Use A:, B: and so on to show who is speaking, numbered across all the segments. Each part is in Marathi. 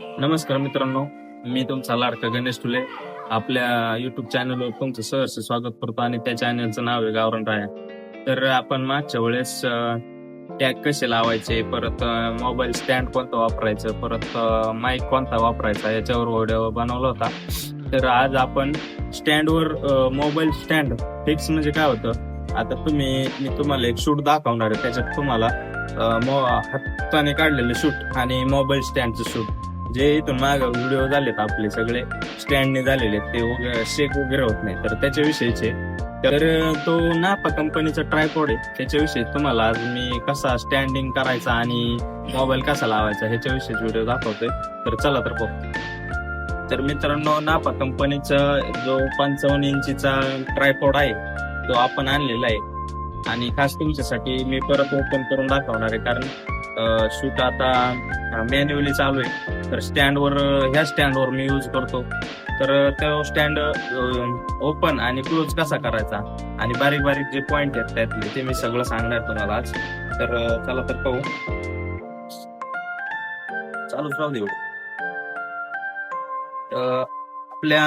A: नमस्कार मित्रांनो मी तुमचा लाडका गणेश तुले आपल्या युट्यूब चॅनलवर तुमचं सहर्ष स्वागत करतो आणि त्या चॅनलचं नाव आहे गावरण राया. तर आपण मागच्या वेळेस टॅग कसे लावायचे परत मोबाईल स्टँड कोणता वापरायचं परत माईक कोणता वापरायचा याच्यावर व्हिडिओ बनवला होता. तर आज आपण स्टँडवर मोबाईल स्टँड फिक्स म्हणजे काय होतं? आता तुम्ही मी तुम्हाला एक शूट दाखवणार आहे. त्याच्यात तुम्हाला हाताने काढलेलं शूट आणि मोबाईल स्टँडचं शूट जे इथून माग व्हिडिओ झालेत आपले सगळे स्टँडने झालेले आहेत, ते वगैरे शेक वगैरे होत नाही. तर त्याच्याविषयीचे. तर तो नापा कंपनीचा ट्रायपॉड आहे. त्याच्याविषयी तुम्हाला आज मी कसा स्टँडिंग करायचा आणि मोबाईल कसा लावायचा ह्याच्याविषयी व्हिडिओ दाखवतोय. तर चला तर बघ. तर मित्रांनो नापा कंपनीचा जो पंचावन्न इंचीचा ट्रायपॉड आहे तो आपण आणलेला आहे. आणि खास तुमच्यासाठी मी परत ओपन करून दाखवणार आहे. कारण शूट आता मॅन्युअली चालू आहे. तर स्टँडवर ह्या स्टँडवर मी यूज करतो. तर तो स्टँड ओपन आणि क्लोज कसा करायचा? आणि बारीक बारीक जे पॉइंट आहेत त्यातले ते मी सगळं सांगणार तुम्हाला आज. तर चला तर पाहू. चालूच राहू देऊ आपल्या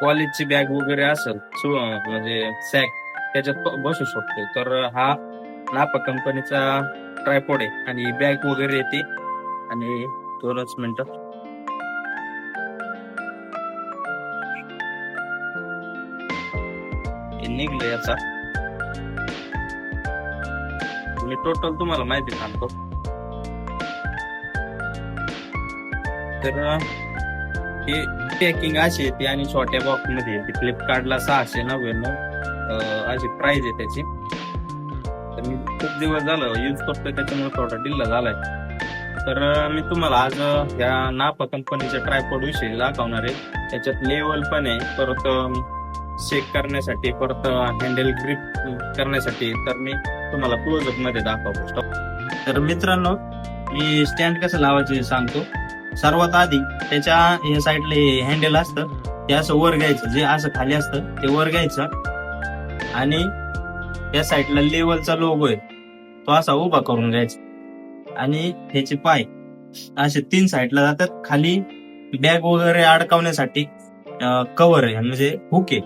A: कॉलेजची बॅग वगैरे असेल म्हणजे सॅक त्याच्यात बसू शकतो. तर हा नापा कंपनीचा ट्रायपॉड आहे आणि बॅग वगैरे येते. आणि दोनच मिनिट. निघलं याचा मी टोटल तुम्हाला माहिती सांगतो. तर हे पॅकिंग अशी येते आणि छोट्या बॉक्समध्ये येते फ्लिपकार्टला सहाशे नव्याण्णव अशी प्राइस आहे त्याची. तर मी खूप दिवस झालं यूज करतोय त्याच्यामुळे थोडा डिल्ला झालाय. तर मी तुम्हाला आज ह्या या नापा कंपनीच्या ट्रायपॉड विषयी दाखवणार आहे. त्याच्यात लेवल पण आहे. परत शेक करण्यासाठी परत हँडल ग्रिप करण्यासाठी तर मी तुम्हाला क्लोजअपमध्ये दाखवतो. तर मित्रांनो मी स्टँड कसं लावायचे सांगतो. सर्वात आधी त्याच्या या साईडला हँडल असतं ते असं वर घ्यायचं. जे असं खाली असतं ते वर घ्यायचं. आणि या साईडला लेवलचा लोगो आहे. तो असा उभा करून घ्यायचा. आणि ह्याचे पाय असे तीन साईडला जातात. खाली बॅग वगैरे अडकवण्यासाठी कवर आहे. म्हणजे हुक आहे.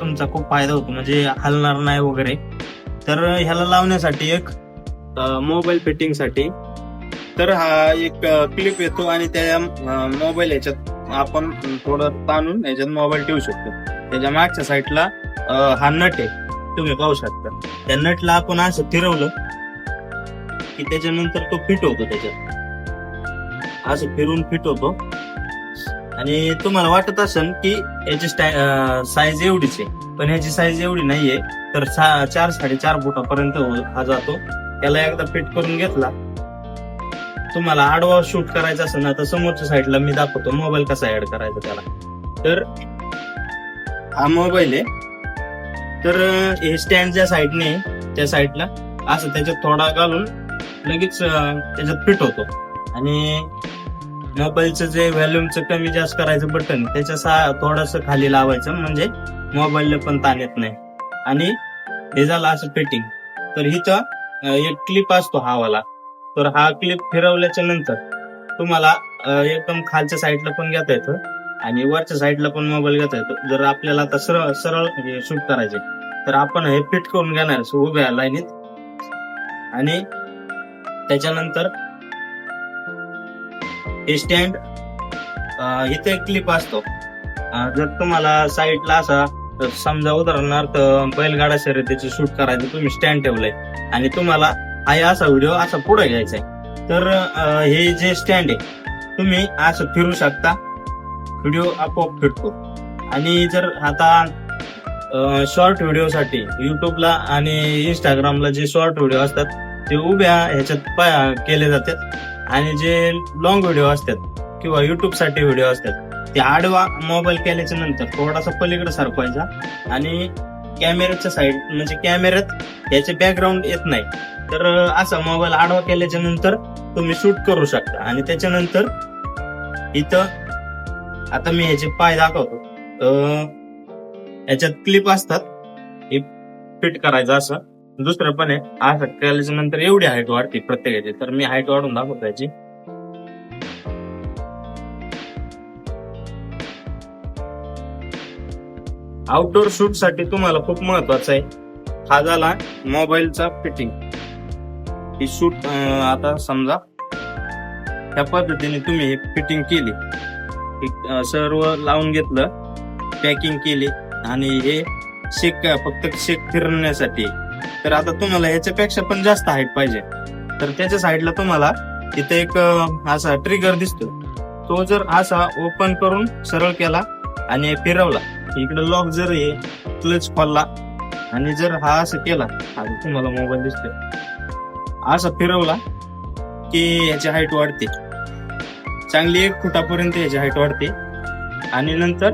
A: तुमचा खूप फायदा होतो. म्हणजे हलणार नाही वगैरे. तर ह्याला लावण्यासाठी एक मोबाईल फिटिंगसाठी तर हा एक क्लिप येतो आणि त्या मोबाईल याच्यात आपण थोडं ताणून ह्याच्यात मोबाईल ठेवू शकतो. त्याच्या मागच्या साईडला हा नट आहे. तुम्ही पाहू शकता. त्या नटला आपण असं फिरवलं की त्याच्यानंतर तो फिट होतो त्याच्यात. असं फिरून फिट होतो आणि तुम्हाला वाटत असेल की याची साईज एवढीच आहे. पण ह्याची साईज एवढी नाहीये तर चार साडेचार फुटापर्यंत हो, हा जातो. त्याला एकदा फिट करून घेतला. तुम्हाला आडवा शूट करायचा असेल ना तर समोरच्या साईडला मी दाखवतो. मोबाईल कसा ऍड करायचा त्याला. तर हा मोबाईल आहे. तर हे स्टँड ज्या साईडने त्या साईडला असं त्याच्यात थोडा घालून लगेच त्याच्यात फिट होतो. आणि मोबाईलचं जे व्हॅल्यूमचं कमी जास्त करायचं बटन त्याच्या सा थोडस खाली लावायचं म्हणजे मोबाईलला पण ताण येत नाही. आणि हे झालं असं फिटिंग तर हिथं एक क्लिप असतो हा वाला तर हा क्लिप फिरवल्याच्या नंतर तुम्हाला एकदम खालच्या साईडला पण घेता येतं आणि वरच्या साईडला पण मोबाईल घेता येतो. जर आपल्याला आता सरळ सरळ म्हणजे शूट करायचे तर आपण हे फिट करून घेणार उभ्या लाईनीत. आणि त्याच्यानंतर हे स्टँड इथे एक क्लिप असतो जर तुम्हाला साईडला असा तर समजा उदाहरणार्थ बैलगाडा शर्यतीचे शूट करायचं तुम्ही स्टँड ठेवलंय. आणि तुम्हाला हा असा व्हिडिओ असा पुढे घ्यायचा आहे तर हे जे स्टँड आहे तुम्ही असं फिरू शकता. व्हिडिओ आपोआप फिरतो. आणि जर आता शॉर्ट व्हिडिओसाठी युट्यूबला आणि इंस्टाग्रामला जे शॉर्ट व्हिडिओ असतात ते उभ्या ह्याच्यात केले जातात. आणि जे लॉंग व्हिडिओ असतात किंवा युट्यूबसाठी व्हिडिओ असतात ते आडवा मोबाईल केल्याच्यानंतर थोडासा पलीकडे सरकवायचा. आणि कॅमेऱ्याच्या साईड म्हणजे कॅमेऱ्यात याचे बॅकग्राऊंड येत नाही. तर असा मोबाईल आडवा केल्याच्यानंतर तुम्ही शूट करू शकता. आणि त्याच्यानंतर इथं आता मी ह्याचे पाय दाखवतो. याच्यात क्लिप असतात. हे फिट करायचं असं. दुसरं पण आहे असं केल्याच्यानंतर एवढी हाईट वाढते प्रत्येकाची. तर मी हाईट वाढून दाखवतो याची. आउटडोर शूटसाठी तुम्हाला खूप महत्वाचं आहे. हा झाला मोबाईलचा फिटिंग ही शूट आता समजा त्या पद्धतीने तुम्ही फिटिंग केली. सर्व लावून घेतलं पॅकिंग केली. आणि हे शेक फक्त शेक फिरण्यासाठी तर आता तुम्हाला याच्यापेक्षा पण जास्त हाईट पाहिजे. तर त्याच्या साईडला तुम्हाला तिथे एक असा ट्रिगर दिसतो तो जर असा ओपन करून सरळ केला आणि फिरवला इकडे लॉक जर हे क्लच खोलला आणि जर हा असं केला हा तुम्हाला मोबाईल दिसतोय. असा फिरवला की याची हाईट वाढते. चांगली एक फुटापर्यंत याची हाईट वाढते. आणि नंतर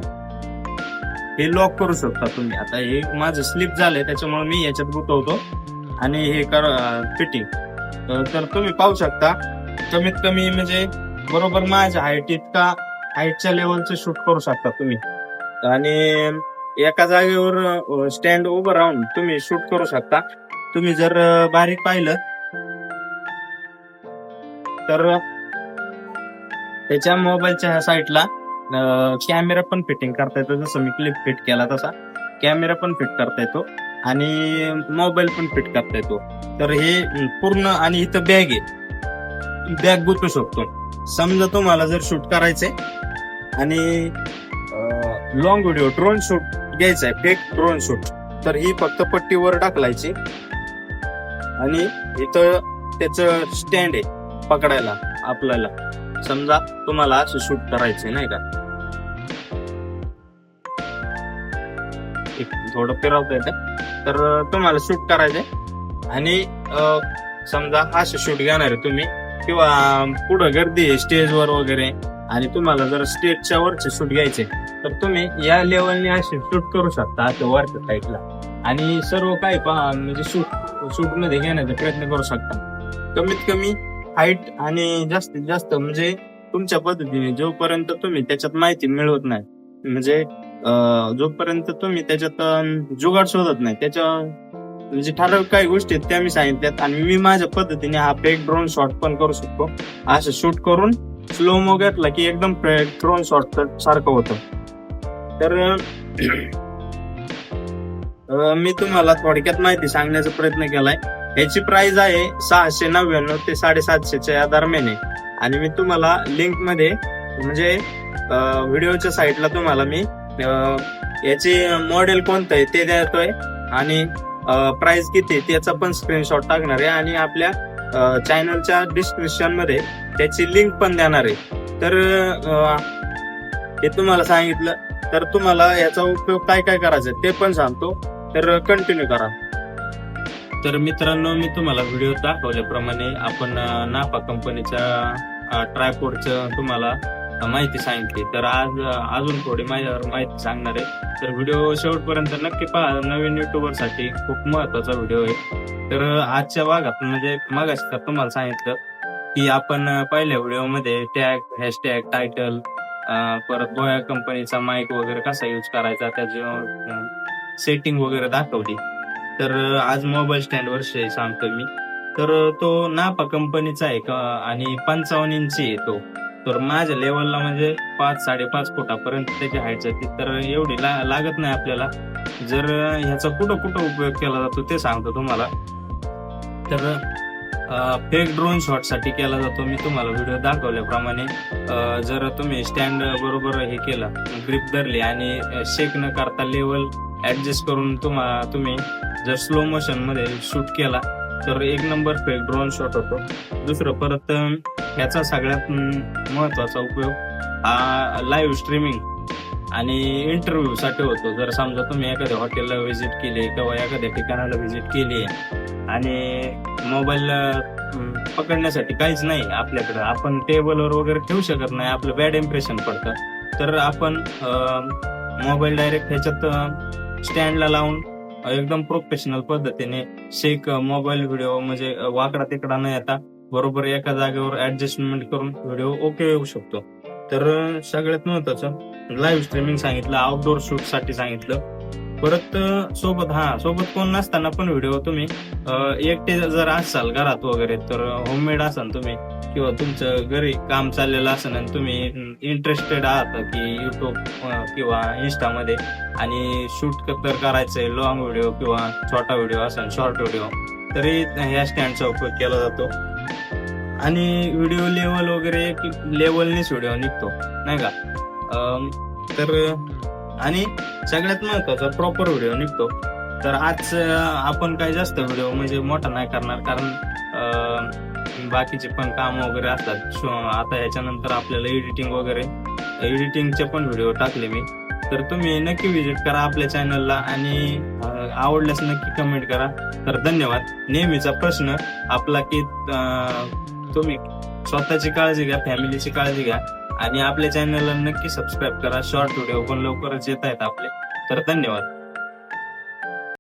A: हे लॉक करू शकता तुम्ही. आता हे माझं स्लिप झालंय त्याच्यामुळे मी याच्यात गुंतवतो. आणि हे कर फिटिंग तर तुम्ही पाहू शकता कमीत कमी म्हणजे बरोबर माझ्या हाईट इतका हाईटच्या लेवलचं शूट करू शकता तुम्ही. आणि एका जागेवर स्टँड उभं राहून तुम्ही शूट करू शकता. तुम्ही जर बारीक पाहिलं तर त्याच्या मोबाईलच्या ह्या साईटला कॅमेरा पण फिटिंग करता येतो. जसं मी क्लिप फिट केला तसा. कॅमेरा पण फिट करता येतो. आणि मोबाईल पण फिट करता येतो. तर हे पूर्ण आणि इथं बॅग आहे. बॅग गुतू शकतो. समजा तुम्हाला जर शूट करायचंय आणि लॉंग व्हिडिओ ड्रोन शूट घ्यायचा आहे फेक ड्रोन शूट तर ही फक्त पट्टीवर टाकलायची. आणि इथं त्याचं स्टँड आहे पकडायला आपल्याला. समजा तुम्हाला असं शूट करायचंय नाही का? एक थोडं फिरवता येतं तर तुम्हाला शूट करायचंय. आणि समजा असं शूट घेणार आहे तुम्ही किंवा पुढं गर्दी आहे स्टेजवर वगैरे आणि तुम्हाला जर स्टेजच्या वरचे शूट घ्यायचे तर तुम्ही या लेवलने असे शूट करू शकता आता वरच्या साईडला आणि सर्व काही पहा म्हणजे शूट शूटमध्ये घेण्याचा प्रयत्न करू शकता. कमीत कमी हाईट आणि जास्तीत जास्त म्हणजे तुमच्या पद्धतीने जोपर्यंत तुम्ही त्याच्यात माहिती मिळवत नाही म्हणजे जोपर्यंत तुम्ही त्याच्यात जुगाड शोधत नाही त्याच्या म्हणजे ठराविक काही गोष्टी आहेत त्या मी सांगितल्यात आणि मी माझ्या पद्धतीने हा फेक ड्रोन शॉट पण करू शकतो. असं शूट करून स्लो मो घेतला की एकदम ड्रोन शॉट सारखं होतं. तर मी तुम्हाला थोडक्यात माहिती सांगण्याचा प्रयत्न केलाय. याची प्राइस आहे सहाशे नव्याण्णव ते साडेसातशेच्या या दरम्यान. आहे आणि मी तुम्हाला लिंकमध्ये म्हणजे व्हिडिओच्या साईडला तुम्हाला मी याचे मॉडेल कोणतं आहे ते देतोय. आणि प्राइस किती आहे त्याचा पण स्क्रीनशॉट टाकणार आहे. आणि आपल्या चॅनलच्या डिस्क्रिप्शनमध्ये त्याची लिंक पण देणार आहे. तर हे तुम्हाला सांगितलं. तर तुम्हाला याचा उपयोग काय काय करायचा ते पण सांगतो. तर कंटिन्यू करा. तर मित्रांनो मी तुम्हाला व्हिडिओ दाखवल्याप्रमाणे आपण नाफा नापा कंपनीच्या ट्रायपोर्टचं तुम्हाला माहिती सांगितली. तर आज अजून थोडी माझ्यावर माहिती सांगणार आहे. तर व्हिडिओ शेवटपर्यंत नक्की पहा. नवीन युट्यूबरसाठी खूप महत्त्वाचा व्हिडिओ आहे. तर आजच्या भागात म्हणजे मागाशी तर तुम्हाला सांगितलं की आपण पहिल्या व्हिडिओमध्ये टॅग हॅशटॅग टायटल परत बोया कंपनीचा माईक वगैरे कसा यूज करायचा त्याच्यावर सेटिंग वगैरे दाखवली. तर आज मोबाईल स्टँडवर सांगतो मी. तर तो नापा कंपनीचा आहे का? आणि पंचावन्न इंची आहे तो. तर माझ्या लेवलला म्हणजे पाच साडेपाच फुटापर्यंत त्याची हाईट जाते. तर एवढी ला- लागत नाही आपल्याला. जर ह्याचा कुठं कुठं उपयोग केला जातो ते सांगतो तुम्हाला. तर फेक ड्रोन शॉटसाठी केला जातो. मी तुम्हाला व्हिडिओ दाखवल्याप्रमाणे जर तुम्ही स्टँड बरोबर हे केलं ग्रिप धरली आणि शेक न करता लेवल ऍडजस्ट करून तुम्हा तुम्ही जर स्लो मोशनमध्ये शूट केला तर एक नंबर फेक ड्रोन शॉट होतो. दुसरं परत ह्याचा सगळ्यात महत्त्वाचा महत्त्वाचा उपयोग हा लाईव्ह स्ट्रीमिंग आणि इंटरव्ह्यू साठी होतो. जर समजा तुम्ही एखाद्या हॉटेलला व्हिजिट केली किंवा एखाद्या ठिकाणाला व्हिजिट केली आणि मोबाईल पकडण्यासाठी काहीच नाही आपल्याकडे आपण टेबलवर वगैरे ठेवू शकत नाही आपलं बॅड इम्प्रेशन पडतं. तर आपण मोबाईल डायरेक्ट ह्याच्यात स्टँडला लावून एकदम प्रोफेशनल पद्धतीने शेक मोबाईल व्हिडिओ म्हणजे वाकडा तिकडा न येता बरोबर एका जागेवर ऍडजस्टमेंट करून व्हिडिओ ओके येऊ शकतो. तर सगळ्यात महत्वाचं लाईव्ह स्ट्रीमिंग सांगितलं आउटडोर शूटसाठी सांगितलं. परत सोबत हा सोबत कोण नसताना पण व्हिडिओ तुम्ही एकटे जर असाल घरात वगैरे तर होममेड असाल तुम्ही किंवा तुमचं घरी काम चाललेलं असेल आणि तुम्ही इंटरेस्टेड आहात की युट्यूब किंवा इन्स्टामध्ये आणि शूट तर करायचंय लॉंग व्हिडिओ किंवा छोटा व्हिडिओ असेल शॉर्ट व्हिडिओ तरी ह्या स्टँडचा उपयोग केला जातो. आणि व्हिडिओ लेवल वगैरे लेवलनेच व्हिडिओ निघतो नाही का? तर आणि सगळ्यात महत्त्वाचा प्रॉपर व्हिडिओ निघतो. तर आज आपण काही जास्त व्हिडिओ म्हणजे मोठा नाही करणार कारण बाकीचे पण काम वगैरे असतात. आता याच्यानंतर आपल्याला एडिटिंग वगैरे एडिटिंगचे पण व्हिडिओ टाकले मी. तर तुम्ही नक्की विजिट करा आपल्या चॅनलला आणि आवडल्यास नक्की कमेंट करा. तर धन्यवाद. नेहमीचा प्रश्न आपला की तुम्ही स्वतःची काळजी घ्या फॅमिलीची काळजी घ्या. आणि आपल्या चॅनलला नक्की सबस्क्राईब करा. शॉर्ट व्हिडिओ पण लवकरच येत आहेत आपले. तर धन्यवाद.